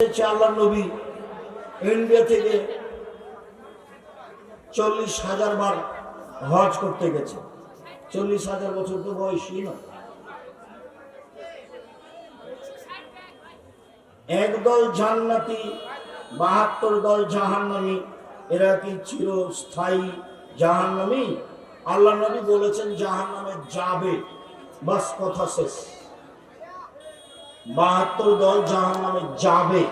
আল্লাহ নবী। ইন্ডিয়া থেকে চল্লিশ হাজার বার হজ করতে গেছে। চল্লিশ হাজার বছর তো বয়সী না একদল জান্নাতি, বাহাত্তর দল জাহান্নামি, এরা কি চিরস্থায়ী জাহান্নামি? আল্লাহ নবী বলেছেন, জাহান্নামে যাবে। বাস কথা শেষ। বাহাত্তর দল জাহান নামে যাবে।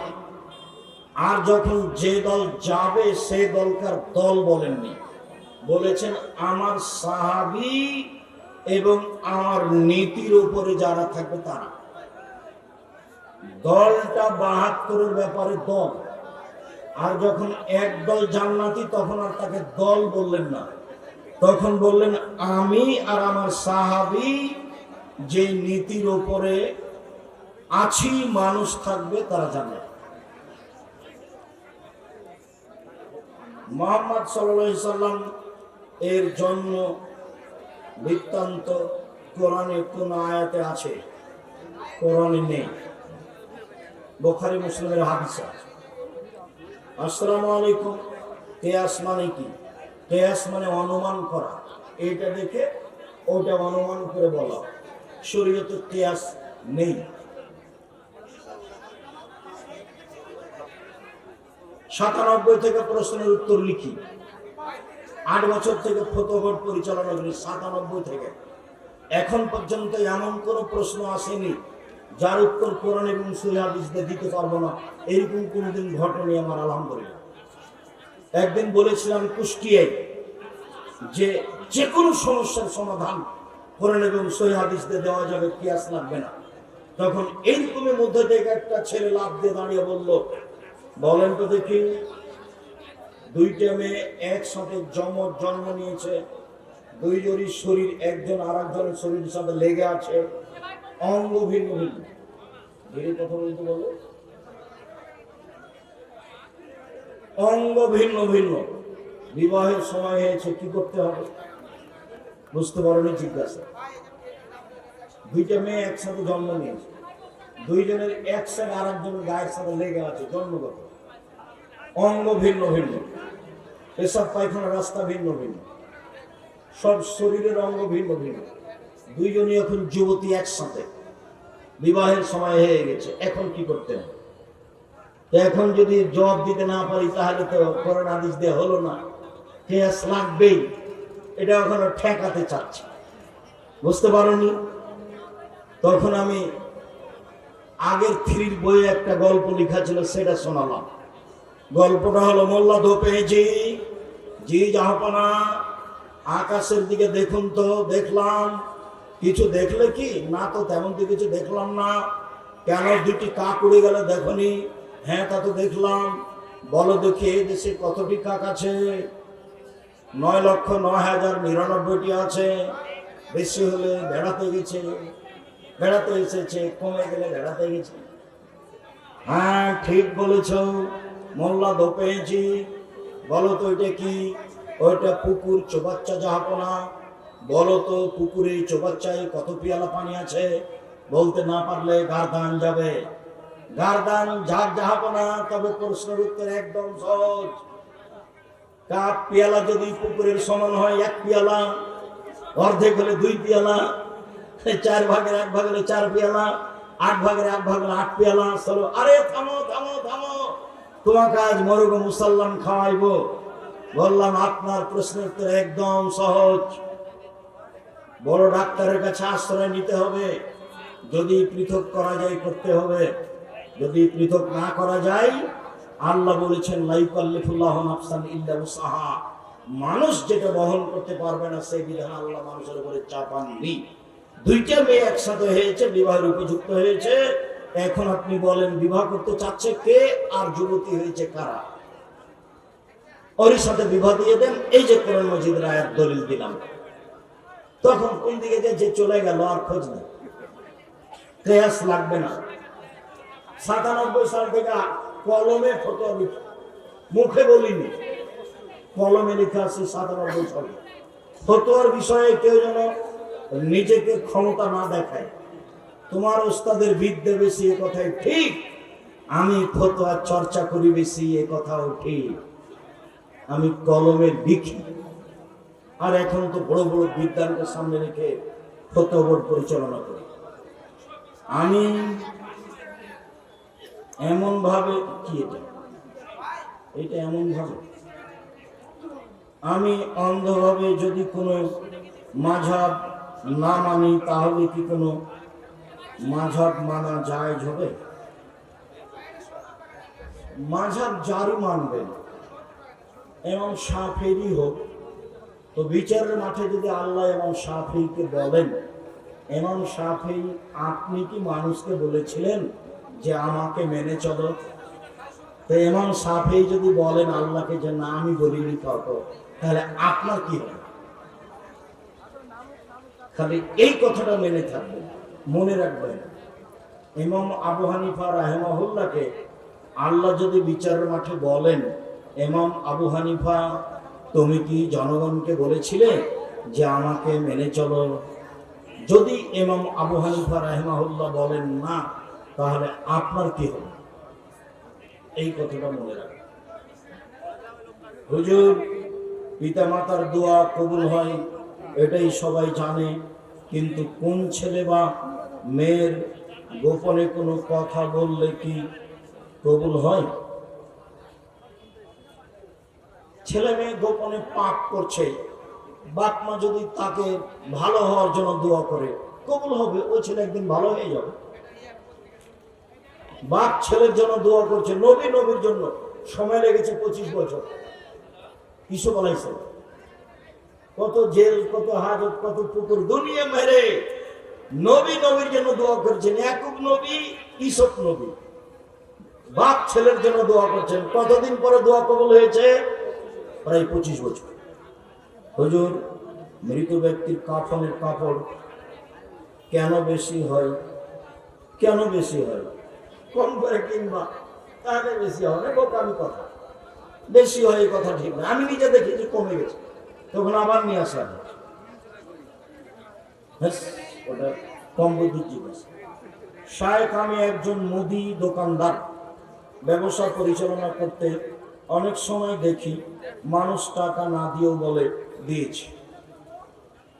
আর যখন যে দল যাবে, সে দলকার দল বলেননি। বলেছেন, আমার সাহাবি এবং আমার নীতির উপরে যারা থাকবে তারা। দলটা বাহাত্তরের ব্যাপারে দল। আর যখন এক দল জান্নাতি, তখন আর তাকে দল বললেন না। তখন বললেন, আমি আর আমার সাহাবি যে নীতির উপরে আছি, মানুষ থাকবে, তারা জানে। মোহাম্মদ সাল্লাম এর জন্ম বৃত্তান্ত কোরআনে কোন আয়াতে আছে? কোরআনে নেই। বোখারি, মুসলিমের হাদিসে আছে। আসসালামু আলাইকুম, কেয়াস মানে কি? কেয়াস মানে অনুমান করা। এইটা দেখে ওটা অনুমান করে বলা শরীয়তে কেয়াস নেই। সাতানব্বই থেকে প্রশ্নের উত্তর লিখি। আট বছর থেকে ফতোভোট পরিচালনা করি, সাতানব্বই থেকে। এখন পর্যন্ত এমন কোনো প্রশ্ন আসেনি, যার উত্তর কোরআন এবং সুহাদিসদের দিতে পারব না। এরকম কোনোদিন ঘটনি আমার, আলহামদুলিল্লাহ। একদিন বলেছিলাম কুষ্টিয়ায় যে যে কোনো সমস্যার সমাধান কোরআন এবং সহিহাদিসদের দেওয়া যাবে, কিয়াস লাগবে না। তখন এইরকমের মধ্যে থেকে একটা ছেলে লাভ দিয়ে দাঁড়িয়ে বলল বলেন তো দেখি দুইটা মেয়ে একসাথে জন্ম জন্ম নিয়েছে দুইজনই শরীর, একজন আর একজনের শরীরের সাথে লেগে আছে, অঙ্গ ভিন্ন ভিন্ন। কথা বলতে বলো। অঙ্গ ভিন্ন ভিন্ন। বিবাহের সময় হয়েছে, কি করতে হবে? বুঝতে পারোনি জিজ্ঞাসা। দুইটা মেয়ে একসাথে জন্ম নিয়েছে। দুইজনের একসাথে আর একজনের গায়ের সাথে লেগে আছে, জন্মগত। অঙ্গ ভিন্ন ভিন্ন। এসব পায়খানা রাস্তা ভিন্ন ভিন্ন। সব শরীরের অঙ্গ ভিন্ন ভিন্ন। দুইজনই এখন যুবতী একসাথে। বিবাহের সময় হয়ে গেছে, এখন কি করতে হবে? এখন যদি জবাব দিতে না পারি, তাহলে তো করোনা আদেশ দেওয়া হলো না। কেস লাগবেই। এটা এখনও ঠেকাতে চাচ্ছে। বুঝতে পারোনি? তখন আমি আগের থ্রির বইয়ে একটা গল্প লেখা ছিল, সেটা শোনালাম। গল্পটা হলো মোল্লা ধোপে জি জি জাহাপানা, আকাশের দিকে দেখুন তো, দেখলাম। কিছু দেখলে কি? না তো তেমন তো কিছু দেখলাম না। কেন দুটি কাক উড়ে গেল দেখনি? হ্যাঁ তা তো দেখলাম। বলো দেখি, এই দেশে কতটি কাক আছে? নয় লক্ষ নয় হাজার নিরানব্বইটি আছে। বেশি হলে বেড়াতে গেছে। বেড়াতে এসেছে, কমে গেলে বেড়াতে গেছে। হ্যাঁ ঠিক বলেছ। মোল্লা দোপেছি বলো তো ওইটা কি? ওইটা পুকুর চোবাচ্চা যাহাপনা। বলো তো পুকুরে চোবাচ্চায় কত পিয়ালা পানি আছে? বলতে না পারলে গারদান যাবে। গারদান যার যাহাপনা, তবে প্রশ্নের উত্তর একদম সহজ। কাপ পিয়ালা যদি পুকুরের সমান হয় এক পিয়ালা, অর্ধেক হলে দুই পিয়ালা, চার ভাগের এক ভাগ হলে চার পিয়ালা, আট ভাগের এক ভাগ হলে আট পিয়ালা। আরে থামো থামো থামো। তোমাকে আজ মরুগ মুসাল্লাম খাওয়াইবো। বললাম, আপনার প্রশ্নের উত্তর একদম সহজ। বড় ডাক্তারের কাছে আশ্রয় নিতে হবে। যদি পৃথক করা যায়, করতে হবে। যদি পৃথক না করা যায়, আল্লাহ বলেছেন, লাইকাল্লিফুল্লাহ নাফসান ইল্লা উসাহা মানুষ যেটা বহন করতে পারবে না, সেই বিধান আল্লাহ মানুষের উপরে চাপাননি। দুইটা মেয়ে একসাথে হয়েছে, বিবাহের উপযুক্ত হয়েছে। এখন আপনি বলেন, বিবাহ করতে চাচ্ছে কে আর যুবতী হয়েছে কারা? ওর সাথে বিবাহ দিয়ে দেন, এই যে কোরআন মজিদের আয়াত দলিল দিলাম। তখন কোন দিকে যে চলে গেল আর খোঁজ নেই। কেয়াস লাগবে না। সাতানব্বই সাল থেকে কলমে ফটো মুখে বলিনি। কলমে লিখে আছে সাতানব্বই সালে। ফতোয়ার বিষয়ে কেউ যেন নিজেকে ক্ষমতা না দেখায়। তোমার ওস্তাদের বিদ্যে বেশি এ কথাই ঠিক। আমি ফতোয়া চর্চা করি বেশি এ কথাও ঠিক। আমি কলমে লিখি। আর এখন তো বড় বড় বিদ্যানকে সামনে রেখে ফতোয়া পরিচালনা করি। আমি এমন ভাবে কি এটা? এটা এমন ভাবে আমি অন্ধভাবে যদি কোনো মাঝাব না মানি, তাহলে কি কোনো মাঝাব মানা জায়েজ হবে? মাঝাব যারই মানবেন এবং সাফেরই হোক, তো বিচারের মাঠে যদি আল্লাহ এবং সাফিকে বলেন এমন সাফি আপনি কি মানুষকে বলেছিলেন যে আমাকে মেনে চলো? তো এমন সাফি যদি বলেন আল্লাহকে যে না, আমি বলিনি কাউকে, তাহলে আপনার কি হবে? খালি এই কথাটা মেনে থাকবেন। মনে রাখবেন, ইমাম আবু হানিফা রাহেমাহুল্লাহকে আল্লাহ যদি বিচারের মাঠে বলেন, ইমাম আবু হানিফা, তুমি কি জনগণকে বলেছিলে যে আমাকে মেনে চলো? যদি ইমাম আবু হানিফা রাহেমাহুল্লাহ বলেন না, তাহলে আপনার কি হবে? এই কথাটা মনে রাখবেন। হুজুর পিতা মাতার দোয়া কবুল হয়, এটাই সবাই জানে, কিন্তু কোন ছেলে বা মেয়ের গোপনে কোনো কথা বললে কি কবুল হয়? ছেলে মেয়ে গোপনে পাপ করছে বাপ মা যদি তাকে ভালো হওয়ার জন্য দোয়া করে, কবুল হবে, ওই ছেলে একদিন ভালো হয়ে যাবে। বাপ ছেলের জন্য দোয়া করছে, নবী নবীর জন্য। সময় লেগেছে পঁচিশ বছর। কিছু বলাইছে কত জেল, কত হাজত, কত পুকুর, দুনিয়া মেরে নবী নবীর জন্য দোয়া করছেন, একক নবী, ইসক নবী। বাপ ছেলের জন্য দোয়া করছেন। কতদিন পরে দোয়া কবল হয়েছে? প্রায় পঁচিশ বছর। হজুর, মৃত ব্যক্তির কাফনের কাপড় কেন বেশি হয়? কেন বেশি হয়? কম করে কিংবা তাহলে বেশি হয় না, বোকামি কথা। বেশি হয় এই কথা ঠিক না। আমি নিজে দেখি যে কমে গেছে। তখন আবার নিয়ে আসা হয়। ওটা কম বুদ্ধির জিনিস শায়েখ আমি একজন মুদি দোকানদার। ব্যবসা পরিচালনা করতে অনেক সময় দেখি মানুষ টাকা না দিয়েও বলে, দিয়েছে।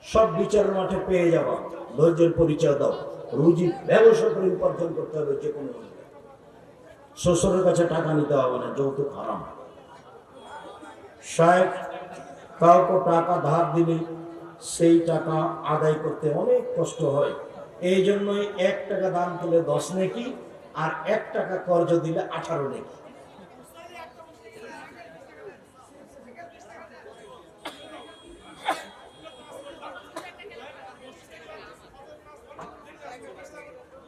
সব বিচারের মাঠে পেয়ে যাওয়া ধৈর্যের পরিচয় দাও, রুজি ব্যবসা করে উপার্জন করতে হবে যে কোনো। শ্বশুরের কাছে টাকা নিতে হবে না, যৌতুক হারাম। শায়েখ কাউকে টাকা ধার দিলে সেই টাকা আদায় করতে অনেক কষ্ট হয়। এই জন্যই এক টাকা দান করলে দশ নেকি, আর এক টাকা কর্জ দিলে আঠারো নেকি।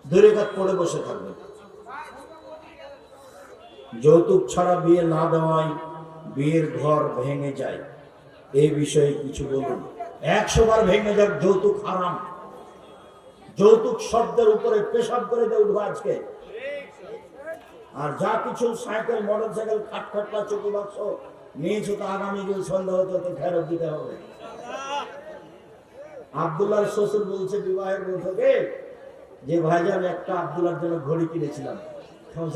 দূরে কাত পড়ে বসে থাকবে। যৌতুক ছাড়া বিয়ে না দেওয়ায় বিয়ের ঘর ভেঙে যায়। এই বিষয়ে কিছু বলুন। একশো বার ভেঙে যাক যৌতুক হারাম। যৌতুক শব্দের উপরে পেশাব করে দিয়ে উঠবো আজকে। আর যা কিছু সাইকেল, মোটর সাইকেল, খাট খাটলা চকি বাক্স নিয়েছো তো আগামী সন্ধ্যা হতে হতে ফেরত দিতে হবে। আবদুল্লাহর শ্বশুর বলছে বিবাহের বৈঠকে যে ভাইজান, একটা আবদুল্লার জন্য ঘড়ি কিনেছিলাম।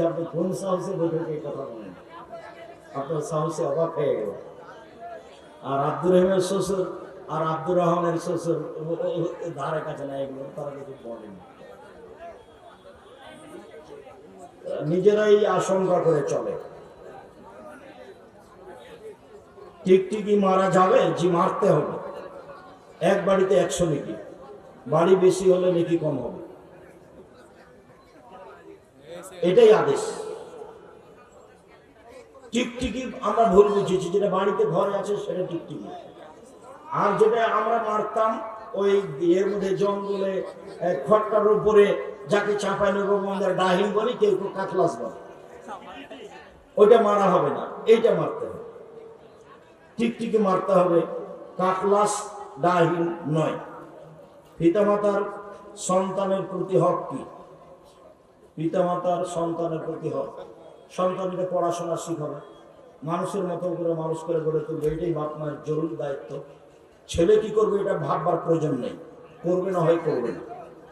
আপনি কোন সাহসে বৈঠকে কথা বলেন? আপনার সাহসে অবাক হয়ে গেল আর আব্দুর রহিমের শ্বশুর আর আব্দুর রহমানের শ্বশুর ধারে কাছে না এগুলো তারা কিছু বলেন। নিজেরাই আশঙ্কা করে চলে। টিকটিকি মারা যাবে, জি মারতে হবে। এক বাড়িতে একশো নেকি, বাড়ি বেশি হলে নেকি কম হবে। এটাই আদেশ। টিকটিকি আমরা ভুল বুঝেছি, যেটা বাড়িতে ঘরে আছে সেটা টিকটিকি আর যেটা আমরা মারতাম ওই এর মধ্যে জঙ্গলে আহ, খটকার উপরে যাকে চাপাই নেব আমাদের ডাহিম বলি কেউ কেউ কাতলাস বলে। ওইটা মারা হবে না এইটা মারতে হবে। টিকটিকি মারতে হবে কাকলাস ডাহিন নয়। পিতামাতার সন্তানের প্রতি হক কি? পিতামাতার সন্তানের প্রতি হক। সন্তানকে পড়াশোনা শিখাবে। মানুষের মতো করে মানুষ করে গড়ে তুলবে এটাই বাপ মায়ের জরুরি দায়িত্ব। ছেলে কি করবে এটা ভাববার প্রয়োজন নেই। করবে না হয় করবে না।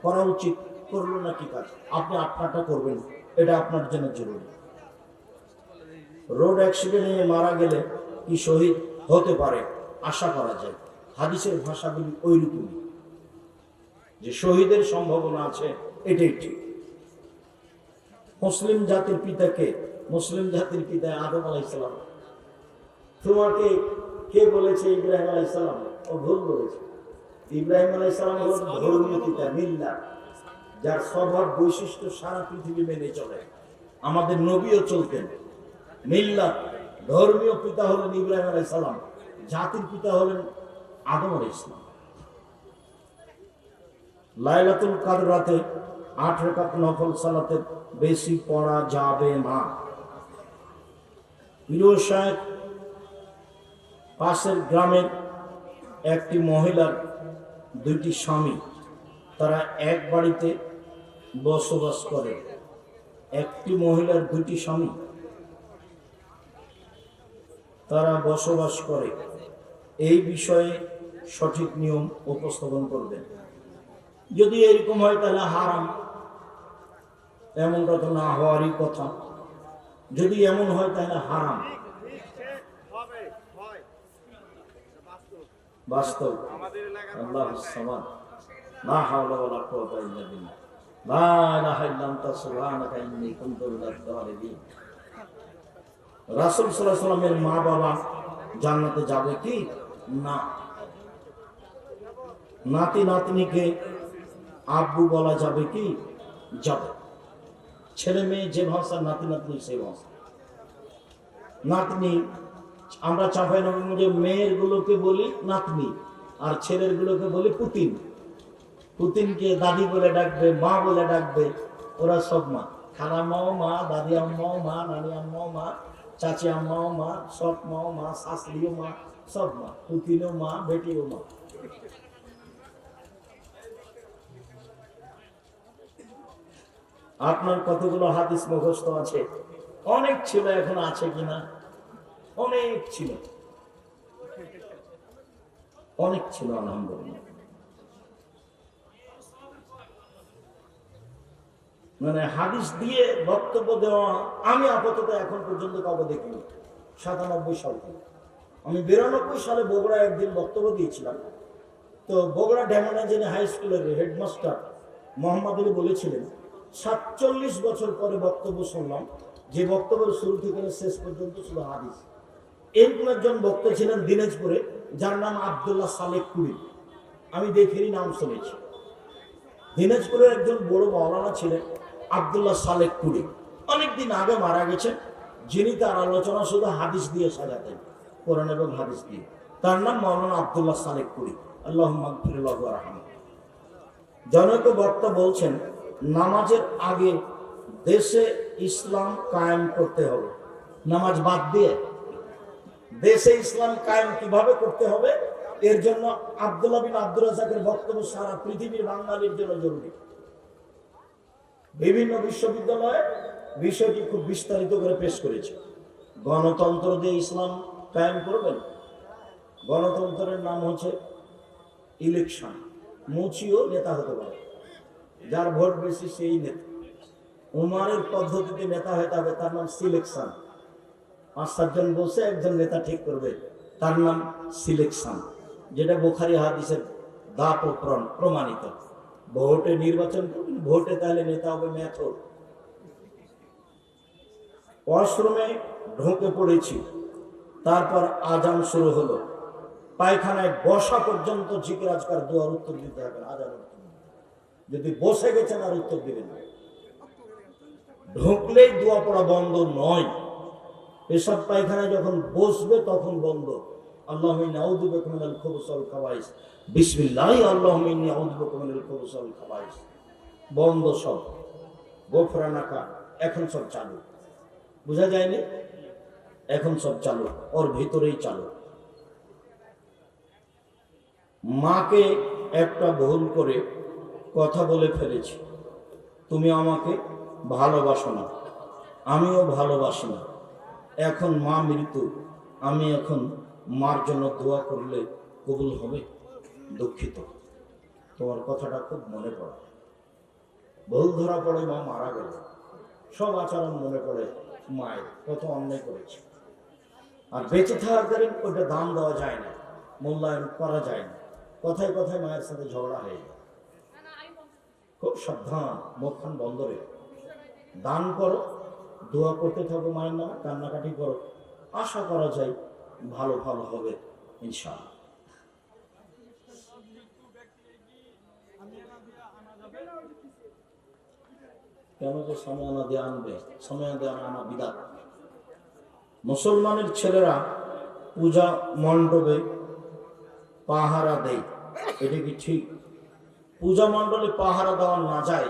করা উচিত, করল না কি কাজ? আপনি আপনারটা করবেন, এটা আপনার জন্য জরুরি। রোড অ্যাক্সিডেন্টে মারা গেলে কি শহীদ হতে পারে? আশা করা যায়। হাদিসের ভাষাগুলি ওইরকমই। যে শহীদের সম্ভাবনা আছে, এটাই ঠিক। মুসলিম জাতির পিতাকে মুসলিম জাতির পিতা আদম আলাইসালাম তোমাকে কে বলেছে ইব্রাহিম আলাইসালাম আমাদের নবীও চলতেন। মিল্লা ধর্মীয় পিতা হলেন ইব্রাহিম আলাইসালাম জাতির পিতা হলেন আদম আলাইসালাম লাইলাতুল রাতে নফল সালাতে বেশি পড়া যাবে না। প্রিয় সাহেব পাশের গ্রামের একটি মহিলার দুইটি স্বামী, তারা এক বাড়িতে বসবাস করে। একটি মহিলার দুইটি স্বামী, তারা বসবাস করে। এই বিষয়ে সঠিক নিয়ম উপস্থাপন করবেন যদি এরকম হয় তাহলে হারাম। এমনটা তো না হওয়ারই কথা। যদি এমন হয় তাহলে হারাম। বাস্তব, আল্লাহ মা বাবা জান্নাতে যাবে কি? না। নাতি নাতনিকে আব্বু বলা যাবে কি? যাবে। ছেলে মেয়ে যে ভাষা নাতি নাতনি সেই ভাষা। নাতনি আমরা চাপাই নবীগঞ্জে মেয়ের গুলোকে বলি নাতনি, আর ছেলের গুলোকে বলি পুতিন। পুতিনকে দাদি বলে ডাকবে, মা বলে ডাকবে, ওরা সব মা। মাও মা, দাদি আম্মাও মা, নানি আম্মাও মা, চাচি আম্মাও মা, সব মাও মা, শাশুড়িও মা, সব মা। পুতিনও মা, বেটিও মা। আপনার কতগুলো হাদিস মুখস্থ আছে? অনেক ছিল, এখন আছে কিনা? অনেক ছিল। অনেক ছিল, আলহামদুলিল্লাহ। মানে হাদিস দিয়ে বক্তব্য দেওয়া আমি আপাতত এখন পর্যন্ত কাউকে দেখিনি। সাতানব্বই সাল থেকে। আমি বিরানব্বই সালে বগুড়া একদিন বক্তব্য দিয়েছিলাম। তো বগুড়া ড্যামোনাজেনে হাই স্কুলের হেডমাস্টার মোহাম্মদ আলী বলেছিলেন, সাতচল্লিশ বছর পরে বক্তব্য শুনলাম। যে বক্তব্যের শুরু থেকে শেষ পর্যন্ত ছিল হাদিস। এরকম একজন বক্তা ছিলেন দিনাজপুরে, যার নাম আবদুল্লাহ সালেক কুড়ি। আমি দেখেরই নাম শুনেছি। দিনাজপুরের একজন বড় মাওলানা ছিলেন আবদুল্লাহ সালেক কুড়ি। অনেকদিন আগে মারা গেছেন, যিনি তার আলোচনা শুধু হাদিস দিয়ে সাজাতেন, কোরআন এবং হাদিস দিয়ে। তার নাম মাওলানা আবদুল্লাহ সালেক কুড়ি। আল্লাহ মাগফিরুল্লাহ রহমান জনক বক্তা বলছেন, নামাজের আগে দেশে ইসলাম কায়েম করতে হবে। নামাজ বাদ দিয়ে দেশে ইসলাম কায়েম কীভাবে করতে হবে, এর জন্য আব্দুল্লাহ বিন আব্দুল রাজাকের বক্তব্য সারা পৃথিবীর বাঙালির জন্য জরুরি। বিভিন্ন বিশ্ববিদ্যালয়ে বিষয়টি খুব বিস্তারিত করে পেশ করেছে। গণতন্ত্র দিয়ে ইসলাম কায়েম করবেন? গণতন্ত্রের নাম হচ্ছে ইলেকশন। মুচিও নেতা হতে পারে। যার ভোট বেশি সেই নেতা। উমারের পদ্ধতিতে নেতা হতে হবে তার নাম সিলেকশন। পাঁচ সাতজন বসে একজন নেতা ঠিক করবে। তার নাম সিলেকশন, যেটা বোখারি হাদিসের দাপ প্রমাণিত। ভোটে নির্বাচন করবেন ভোটে তাহলে নেতা হবে মেথড ওয়াশরুমে ঢুকে পড়েছি, তারপর আজান শুরু হলো। পায়খানায় বসা পর্যন্ত আজকার দোয়ার উত্তর দিতে হবে আজান যদি বসে গেছেন আর উত্তর দিবেন ঢুকলেই দোয়া পড়া বন্ধ নয়। পেশাব পায়খানায় যখন বসবে তখন বন্ধ। খাবাইস। বন্ধ সব। এখন সব চালু। বোঝা যায়নি? এখন সব চালু। ওর ভিতরেই মাকে একটা ভুল করে কথা বলে ফেলেছি। তুমি আমাকে ভালোবাসো না। আমিও ভালোবাসি না। এখন মা মৃত্যু, আমি এখন মার জন্য দোয়া করলে কবুল হবে? দুঃখিত। তোমার কথাটা খুব মনে পড়ে। ভুল ধরা পড়ে মা মারা গেল। সব আচরণ মনে পড়ে মায়ের, কত অন্যায় করেছে। আর বেঁচে থাকাকালীন ওইটা দাম দেওয়া যায় না, মূল্যায়ন করা যায় না। কথায় কথায় মায়ের সাথে ঝগড়া হয়ে যায়। খুব সাবধান, মুখখান বন্ধ রেখো। দান করো দোয়া করতে থাকো মায়ের নামে, কান্নাকাটি করো। আশা করা যায় ভালো ভালো হবে, ইনশাআল্লাহ। কেন যে সময় আনা দিয়ে আনবে? সময় দিয়ে আনা বিদাত। মুসলমানের ছেলেরা পূজা মণ্ডপে পাহারা দেয়। এটা কি ঠিক? পূজা মণ্ডলে পাহারা দেওয়া না যায়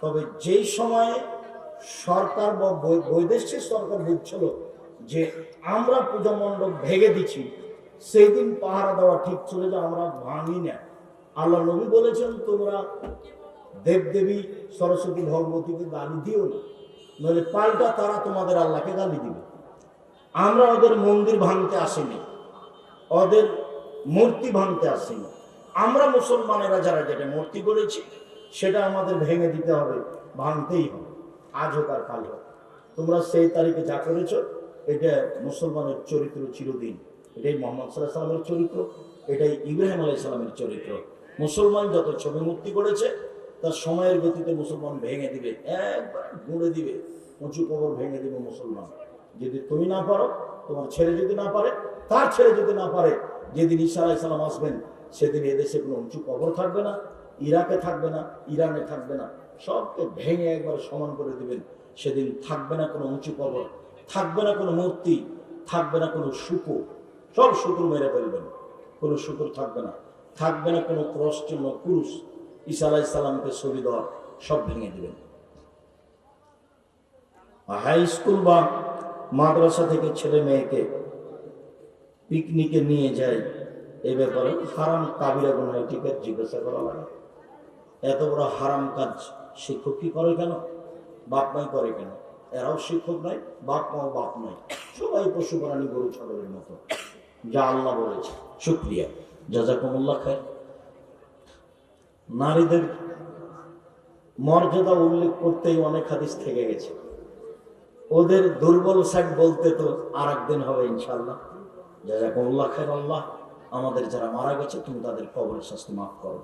তবে যেই সময়ে সরকার বা বৈদেশিক সরকার বুঝছিল যে আমরা পূজা মণ্ডপ ভেঙে দিচ্ছি, সেই দিন পাহারা দেওয়া ঠিক ছিল যে আমরা ভাঙি না। আল্লাহ নবী বলেছেন, তোমরা দেবদেবী সরস্বতী ভগবতীকে গালি দিও না পাল্টা তারা তোমাদের আল্লাহকে গালি দিবে। আমরা ওদের মন্দির ভাঙতে আসিনি, ওদের মূর্তি ভাঙতে আসিনি। আমরা মুসলমানেরা যারা যেটা মূর্তি করেছি, সেটা আমাদের ভেঙে দিতে হবে, ভাঙতেই হবে। আজ হোক আর কাল হোক তোমরা সেই তারিখে যা করেছ, এটা মুসলমানের চরিত্র চিরদিন। এটাই মোহাম্মদ সাল্লাহ সাল্লামের চরিত্র, এটাই ইব্রাহিম আলাই সাল্লামের চরিত্র। মুসলমান যত ছবি মূর্তি করেছে, তার সময়ের গতিতে মুসলমান ভেঙে দিবে, একবার গুঁড়ে দিবে, উঁচু কবর ভেঙে দিবে মুসলমান। যদি তুমি না পারো, তোমার ছেলে যদি না পারে, তার ছেলে যদি না পারে, যেদিন ঈসা আলাই আসবেন, সেদিন এদেশে কোনো উঁচু কবর থাকবে না, ইরাকে থাকবে না, ইরানে থাকবে না। সবকে ভেঙে একবার সমান করে দিবেন। সেদিন থাকবে না কোনো উঁচু কবর থাকবে না কোনো মূর্তি, থাকবে না কোনো শুকুর। সব শুকুর মেরে ফেলবেন। কোনো শুকুর থাকবে না। থাকবে না কোনো ক্রস চিহ্ন পুরুষ ঈসা আলাহ সাল্লামকে ছবি দেওয়া সব ভেঙে দিবেন। হাই স্কুল বা মাদ্রাসা থেকে ছেলে মেয়েকে পিকনিকে নিয়ে যায়, এ ব্যাপারে হারাম কাবিরা গুনায় টিকিট জিজ্ঞাসা করা লাগে। এত বড় হারাম কাজ শিক্ষক কি করে কেন? বাপ মাই করে কেন? এরাও শিক্ষক নয়, বাপ মাও বাপ নয়। সবাই পশু প্রাণী গরু, ছাগলের মতো। যা আল্লাহ বলেছে। শুক্রিয়া। জাজাকুমুল্লাহ খায় নারীদের মর্যাদা উল্লেখ করতেই অনেক হাদিস থেকে গেছে। ওদের দুর্বল সাইড বলতে তো আর একদিন হবে ইনশাল্লাহ জাজাকুমুল্লাহ খায় আল্লাহ। আমাদের যারা মারা গেছে, তুমি তাদের কবরের শাস্তি মাফ করো।